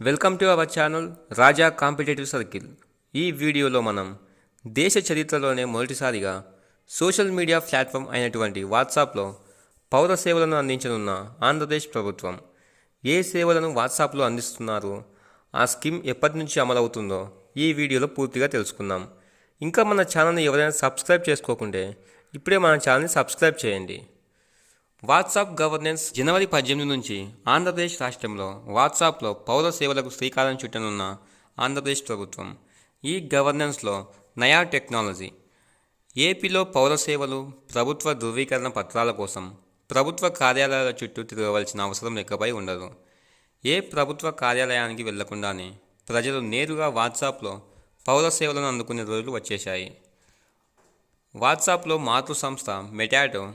Welcome to our channel Raja competitive circle ఈ వీడియోలో మనం దేశ చరిత్రలోనే మొదటిసారిగా సోషల్ మీడియా ప్లాట్ఫామ్ అయినటువంటి వాట్సాప్లో పౌర సేవలను అందించనున్న ఆంధ్రప్రదేశ్ ప్రభుత్వం. ఏ సేవలను వాట్సాప్లో అందిస్తున్నారు? ఆ స్కీమ్ ఎప్పటి నుంచి అమలవుతుందో ఈ వీడియోలో పూర్తిగా తెలుసుకుందాం. ఇంకా మన ఛానల్ని ఎవరైనా సబ్స్క్రైబ్ చేసుకోకుంటే ఇప్పుడే మన ఛానల్ని సబ్స్క్రైబ్ చేయండి. వాట్సాప్ గవర్నెన్స్ జనవరి పద్దెనిమిది నుంచి ఆంధ్రప్రదేశ్ రాష్ట్రంలో వాట్సాప్లో పౌర సేవలకు శ్రీకారం చుట్టనున్న ఆంధ్రప్రదేశ్ ప్రభుత్వం. ఈ గవర్నెన్స్లో నయా టెక్నాలజీ ఏపీలో పౌర సేవలు ప్రభుత్వ ధృవీకరణ పత్రాల కోసం ప్రభుత్వ కార్యాలయాల చుట్టూ తిరగవలసిన అవసరం లెక్కపై ఉండదు. ఏ ప్రభుత్వ కార్యాలయానికి వెళ్ళకుండానే ప్రజలు నేరుగా వాట్సాప్లో పౌర సేవలను అందుకునే రోజులు వచ్చేశాయి. వాట్సాప్లో మాతృ సంస్థ మెటాటో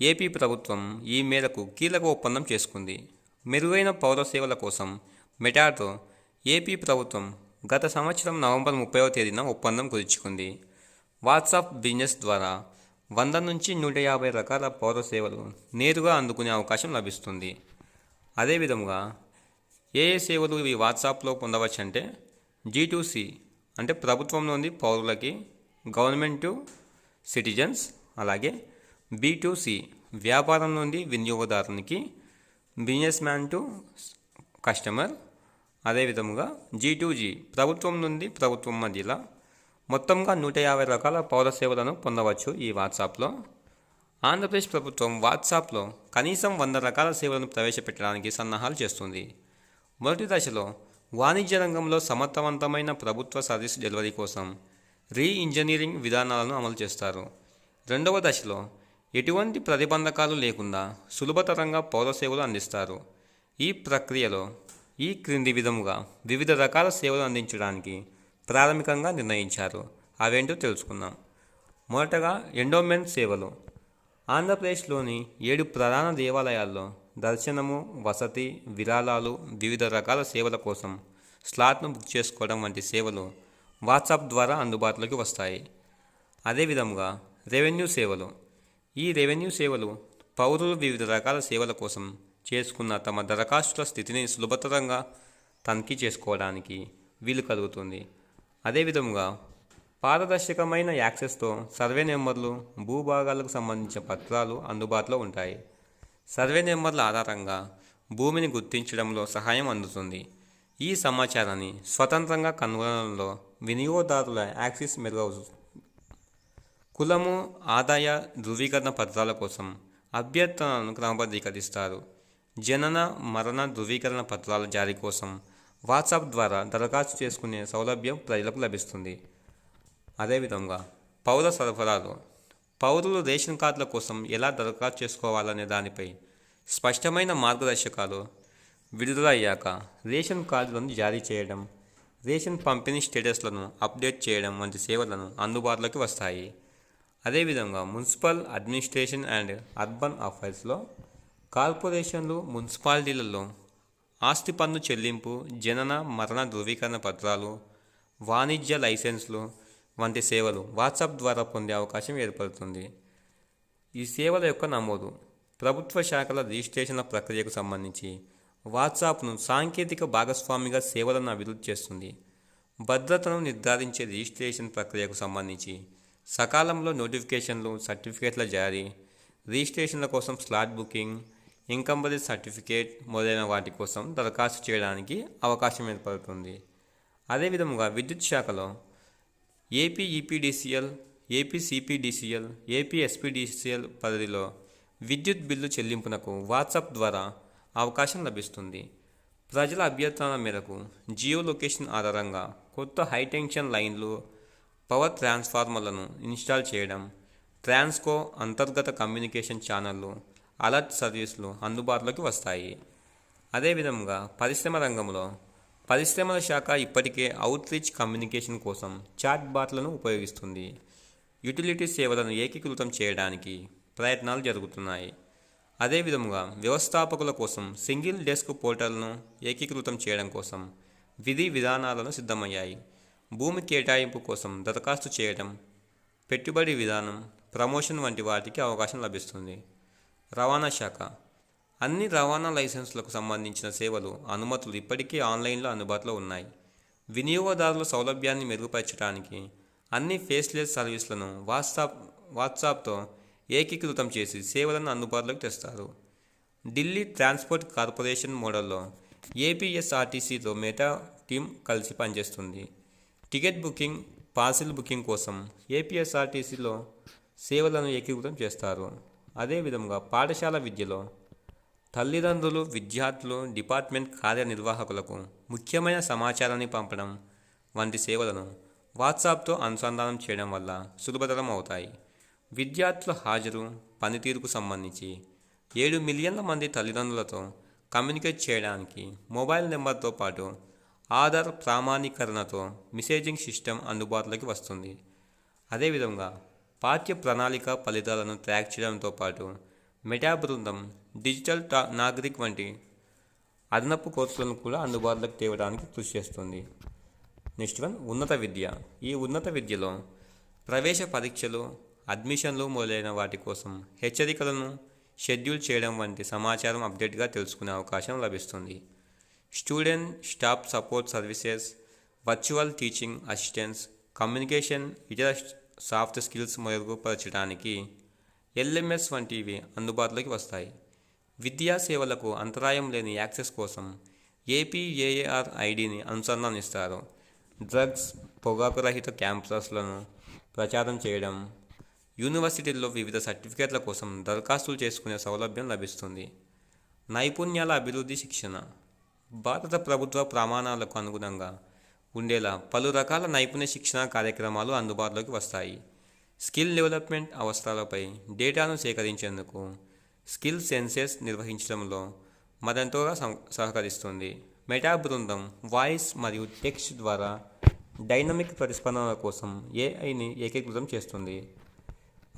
ఏపీ ప్రభుత్వం ఈ మేరకు కీలక ఒప్పందం చేసుకుంది. మెరుగైన పౌర సేవల కోసం మెటాటో ఏపీ ప్రభుత్వం గత సంవత్సరం నవంబర్ ముప్పైవ తేదీన ఒప్పందం కుదుర్చుకుంది. వాట్సాప్ బిజినెస్ ద్వారా వంద నుంచి నూట యాభై రకాల పౌర సేవలు నేరుగా అందుకునే అవకాశం లభిస్తుంది. అదేవిధంగా ఏ ఏ సేవలు ఈ వాట్సాప్లో పొందవచ్చంటే జీటూసి అంటే ప్రభుత్వంలోని పౌరులకి గవర్నమెంట్ టు సిటిజన్స్ అలాగే బీ వ్యాపారం నుండి వినియోగదారునికి బిజినెస్ మ్యాన్ టు కస్టమర్ అదేవిధముగా జీ జీ ప్రభుత్వం నుండి ప్రభుత్వం మధ్యలో మొత్తంగా నూట యాభై రకాల పౌర సేవలను పొందవచ్చు ఈ వాట్సాప్లో ఆంధ్రప్రదేశ్ ప్రభుత్వం వాట్సాప్లో కనీసం వంద రకాల సేవలను ప్రవేశపెట్టడానికి సన్నాహాలు చేస్తుంది. మొదటి దశలో వాణిజ్య రంగంలో సమర్థవంతమైన ప్రభుత్వ సర్వీస్ డెలివరీ కోసం రీ ఇంజనీరింగ్ విధానాలను అమలు చేస్తారు. రెండవ దశలో ఎటువంటి ప్రతిబంధకాలు లేకుండా సులభతరంగా పౌర సేవలు అందిస్తారు. ఈ ప్రక్రియలో ఈ క్రింది విధముగా వివిధ రకాల సేవలు అందించడానికి ప్రాథమికంగా నిర్ణయించారు. అవేంటో తెలుసుకుందాం. మొదటగా ఎండోమెంట్ సేవలు. ఆంధ్రప్రదేశ్లోని ఏడు ప్రధాన దేవాలయాల్లో దర్శనము వసతి విరాళాలు వివిధ రకాల సేవల కోసం స్లాట్ను బుక్ చేసుకోవడం వంటి సేవలు వాట్సాప్ ద్వారా అందుబాటులోకి వస్తాయి. అదేవిధంగా రెవెన్యూ సేవలు. ఈ రెవెన్యూ సేవలు పౌరులు వివిధ రకాల సేవల కోసం చేసుకున్న తమ దరఖాస్తుల స్థితిని సులభతరంగా తనిఖీ చేసుకోవడానికి వీలు కలుగుతుంది. అదేవిధంగా పారదర్శకమైన యాక్సెస్తో సర్వే నెంబర్లు భూభాగాలకు సంబంధించిన పత్రాలు అందుబాటులో ఉంటాయి. సర్వే నెంబర్ల ఆధారంగా భూమిని గుర్తించడంలో సహాయం అందుతుంది. ఈ సమాచారాన్ని స్వతంత్రంగా కనుగొనడంలో వినియోగదారుల యాక్సెస్ మెరుగవుతుంది కులము ఆదాయ ధృవీకరణ పత్రాల కోసం అభ్యర్థనలను క్రమబద్ధీకరిస్తారు. జనన మరణ ధృవీకరణ పత్రాల జారీ కోసం వాట్సాప్ ద్వారా దరఖాస్తు చేసుకునే సౌలభ్యం ప్రజలకు లభిస్తుంది. అదేవిధంగా పౌర సరఫరాలు పౌరులు రేషన్ కార్డుల కోసం ఎలా దరఖాస్తు చేసుకోవాలనే దానిపై స్పష్టమైన మార్గదర్శకాలు విడుదల అయ్యాక రేషన్ కార్డులను జారీ చేయడం రేషన్ పంపిణీ స్టేటస్లను అప్డేట్ చేయడం వంటి సేవలను అందుబాటులోకి వస్తాయి. అదేవిధంగా మున్సిపల్ అడ్మినిస్ట్రేషన్ అండ్ అర్బన్ అఫైర్స్లో కార్పొరేషన్లు మున్సిపాలిటీలలో ఆస్తి పన్ను చెల్లింపు జనన మరణ ధృవీకరణ పత్రాలు వాణిజ్య లైసెన్స్లు వంటి సేవలు వాట్సాప్ ద్వారా పొందే అవకాశం ఏర్పడుతుంది. ఈ సేవల యొక్క నమోదు ప్రభుత్వ శాఖల రిజిస్ట్రేషన్ల ప్రక్రియకు సంబంధించి వాట్సాప్ను సాంకేతిక భాగస్వామిగా సేవలను అభివృద్ధి చేస్తుంది. భద్రతను నిర్ధారించే రిజిస్ట్రేషన్ ప్రక్రియకు సంబంధించి సకాలంలో నోటిఫికేషన్లు సర్టిఫికేట్ల జారీ రిజిస్ట్రేషన్ల కోసం స్లాట్ బుకింగ్ ఇన్కంబరీ సర్టిఫికేట్ మొదలైన వాటి కోసం దరఖాస్తు చేయడానికి అవకాశం ఏర్పడుతుంది. అదేవిధముగా విద్యుత్ శాఖలో AP EPDCL AP CPDCL AP SPDCL పరిధిలో విద్యుత్ బిల్లు చెల్లింపునకు వాట్సాప్ ద్వారా అవకాశం లభిస్తుంది. ప్రజల అభ్యర్థన మేరకు జియో లొకేషన్ ఆధారంగా కొత్త హైటెన్షన్ లైన్లు పవర్ ట్రాన్స్ఫార్మర్లను ఇన్స్టాల్ చేయడం ట్రాన్స్కో అంతర్గత కమ్యూనికేషన్ ఛానళ్ళు అలర్ట్ సర్వీసులు అందుబాటులోకి వస్తాయి. అదేవిధంగా పరిశ్రమ రంగంలో పరిశ్రమల శాఖ ఇప్పటికే అవుట్రీచ్ కమ్యూనికేషన్ కోసం చాట్ బాట్లను ఉపయోగిస్తుంది. యుటిలిటీ సేవలను ఏకీకృతం చేయడానికి ప్రయత్నాలు జరుగుతున్నాయి. అదేవిధంగా వ్యవస్థాపకుల కోసం సింగిల్ డెస్క్ పోర్టల్ను ఏకీకృతం చేయడం కోసం విధి విధానాలను సిద్ధమయ్యాయి. భూమి కేటాయింపు కోసం దరఖాస్తు చేయడం పెట్టుబడి విధానం ప్రమోషన్ వంటి వాటికి అవకాశం లభిస్తుంది. రవాణా శాఖ. అన్ని రవాణా లైసెన్సులకు సంబంధించిన సేవలు అనుమతులు ఇప్పటికీ ఆన్లైన్లో అందుబాటులో ఉన్నాయి. వినియోగదారుల సౌలభ్యాన్ని మెరుగుపరచడానికి అన్ని ఫేస్లెస్ సర్వీసులను వాట్సాప్ వాట్సాప్తో ఏకీకృతం చేసి సేవలను అందుబాటులోకి తెస్తారు. ఢిల్లీ ట్రాన్స్పోర్ట్ కార్పొరేషన్ మోడల్లో ఏపీఎస్ఆర్టీసీతో మెటా టీం కలిసి పనిచేస్తుంది. టికెట్ బుకింగ్ పార్సిల్ బుకింగ్ కోసం ఏపీఎస్ఆర్టీసీలో సేవలను ఏకీకృతం చేస్తారు. అదేవిధంగా పాఠశాల విద్యలో తల్లిదండ్రులు విద్యార్థులు డిపార్ట్మెంట్ కార్యనిర్వాహకులకు ముఖ్యమైన సమాచారాన్ని పంపడం వంటి సేవలను వాట్సాప్తో అనుసంధానం చేయడం వల్ల సులభతరం అవుతాయి. విద్యార్థుల హాజరు పనితీరుకు సంబంధించి ఏడు మిలియన్ల మంది తల్లిదండ్రులతో కమ్యూనికేట్ చేయడానికి మొబైల్ నెంబర్తో పాటు ఆధార్ ప్రామాణీకరణతో మెసేజింగ్ సిస్టమ్ అందుబాటులోకి వస్తుంది. అదేవిధంగా పాఠ్య ప్రణాళిక ఫలితాలను ట్రాక్ చేయడంతో పాటు మెటా బృందం డిజిటల్ నాగరిక్ వంటి అదనపు కోర్సులను కూడా అందుబాటులోకి తేవడానికి కృషి చేస్తుంది. నెక్స్ట్ వన్ ఉన్నత విద్య. ఈ ఉన్నత విద్యలో ప్రవేశ పరీక్షలు అడ్మిషన్లు మొదలైన వాటి కోసం హెచ్చరికలను షెడ్యూల్ చేయడం వంటి సమాచారం అప్డేట్గా తెలుసుకునే అవకాశం లభిస్తుంది. Student staff support services virtual teaching assistance communication ఇతర సాఫ్ట్ స్కిల్స్ మెరుగుపరచడానికి ఎల్ఎంఎస్ వంటివి అందుబాటులోకి వస్తాయి. విద్యా సేవలకు అంతరాయం లేని యాక్సెస్ కోసం ఏపీఏఆర్ ఐడిని అనుసంధానిస్తారు. డ్రగ్స్ పొగాకు రహిత క్యాంపస్లను ప్రచారం చేయడం యూనివర్సిటీల్లో వివిధ సర్టిఫికేట్ల కోసం దరఖాస్తులు చేసుకునే సౌలభ్యం లభిస్తుంది. నైపుణ్యాల అభివృద్ధి శిక్షణ భారత ప్రభుత్వ ప్రమాణాలకు అనుగుణంగా ఉండేలా పలు రకాల నైపుణ్య శిక్షణ కార్యక్రమాలు అందుబాటులోకి వస్తాయి. స్కిల్ డెవలప్మెంట్ అవసరాలపై డేటాను సేకరించేందుకు స్కిల్ సెన్సెస్ నిర్వహించడంలో మరింతగా సహకరిస్తుంది. మెటా బృందం వాయిస్ మరియు టెక్స్ట్ ద్వారా డైనమిక్ ప్రతిస్పందనల కోసం ఏఐని ఏకీకృతం చేస్తుంది.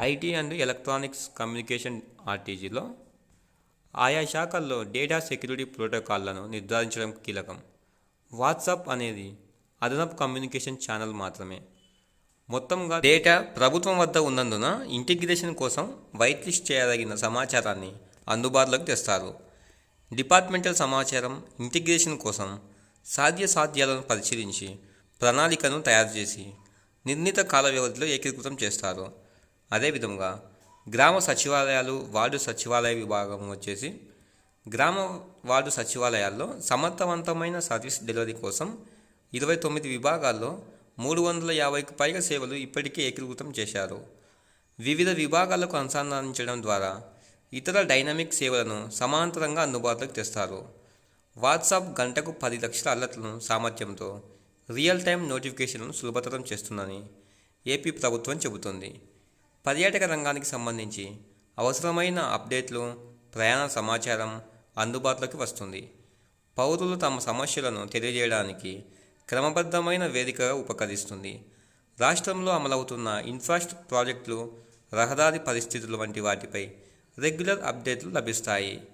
ఐటీ అండ్ ఎలక్ట్రానిక్స్ కమ్యూనికేషన్ ఆర్టీజీలో ఆయా శాఖల్లో డేటా సెక్యూరిటీ ప్రోటోకాల్లను నిర్ధారించడం కీలకం. వాట్సాప్ అనేది అదనపు కమ్యూనికేషన్ ఛానల్ మాత్రమే. మొత్తంగా డేటా ప్రభుత్వం వద్ద ఉన్నందున ఇంటిగ్రేషన్ కోసం వైట్ లిస్ట్ చేయదగిన సమాచారాన్ని అందుబాటులోకి తెస్తారు. డిపార్ట్మెంటల్ సమాచారం ఇంటిగ్రేషన్ కోసం సాధ్య సాధ్యాలను పరిశీలించి ప్రణాళికను తయారు చేసి నిర్ణీత కాల వ్యవధిలో ఏకీకృతం చేస్తారు. అదేవిధంగా గ్రామ సచివాలయాలు వార్డు సచివాలయ విభాగం వచ్చేసి గ్రామ వార్డు సచివాలయాల్లో సమర్థవంతమైన సర్వీస్ డెలివరీ కోసం ఇరవై తొమ్మిది విభాగాల్లో మూడు వందల యాభైకి పైగా సేవలు ఇప్పటికే ఏకీకృతం చేశారు. వివిధ విభాగాలకు అనుసంధానించడం ద్వారా ఇతర డైనమిక్ సేవలను సమాంతరంగా అందుబాటులోకి తెస్తారు. వాట్సాప్ గంటకు పది లక్షల అలర్ట్లను సామర్థ్యంతో రియల్ టైం నోటిఫికేషన్లను సులభతరం చేస్తుందని ఏపీ ప్రభుత్వం చెబుతుంది. పర్యాటక రంగానికి సంబంధించి అవసరమైన అప్డేట్లు ప్రయాణ సమాచారం అందుబాటులోకి వస్తుంది. పౌరులు తమ సమస్యలను తెలియజేయడానికి క్రమబద్ధమైన వేదికగా ఉపకరిస్తుంది. రాష్ట్రంలో అమలవుతున్న ఇన్ఫ్రాస్ట్రక్చర్ ప్రాజెక్టులు రహదారి పరిస్థితులు వంటి వాటిపై రెగ్యులర్ అప్డేట్లు లభిస్తాయి.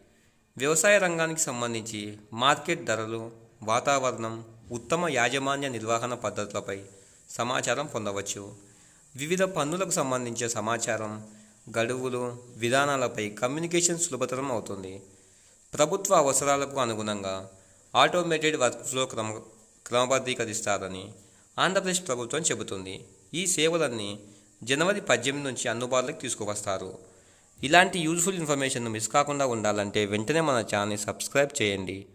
వ్యవసాయ రంగానికి సంబంధించి మార్కెట్ ధరలు వాతావరణం ఉత్తమ యాజమాన్య నిర్వహణ పద్ధతులపై సమాచారం పొందవచ్చు. వివిధ పన్నులకు సంబంధించిన సమాచారం గడువులు విధానాలపై కమ్యూనికేషన్ సులభతరం అవుతుంది. ప్రభుత్వ అవసరాలకు అనుగుణంగా ఆటోమేటెడ్ వర్క్ఫ్లో క్రమ క్రమబద్ధీకరిస్తారని ఆంధ్రప్రదేశ్ ప్రభుత్వం చెబుతుంది. ఈ సేవలన్నీ జనవరి పద్దెనిమిది నుంచి అందుబాటులోకి తీసుకువస్తారు. ఇలాంటి యూజ్ఫుల్ ఇన్ఫర్మేషన్ మిస్ కాకుండా ఉండాలంటే వెంటనే మన ఛానల్ని సబ్స్క్రైబ్ చేయండి.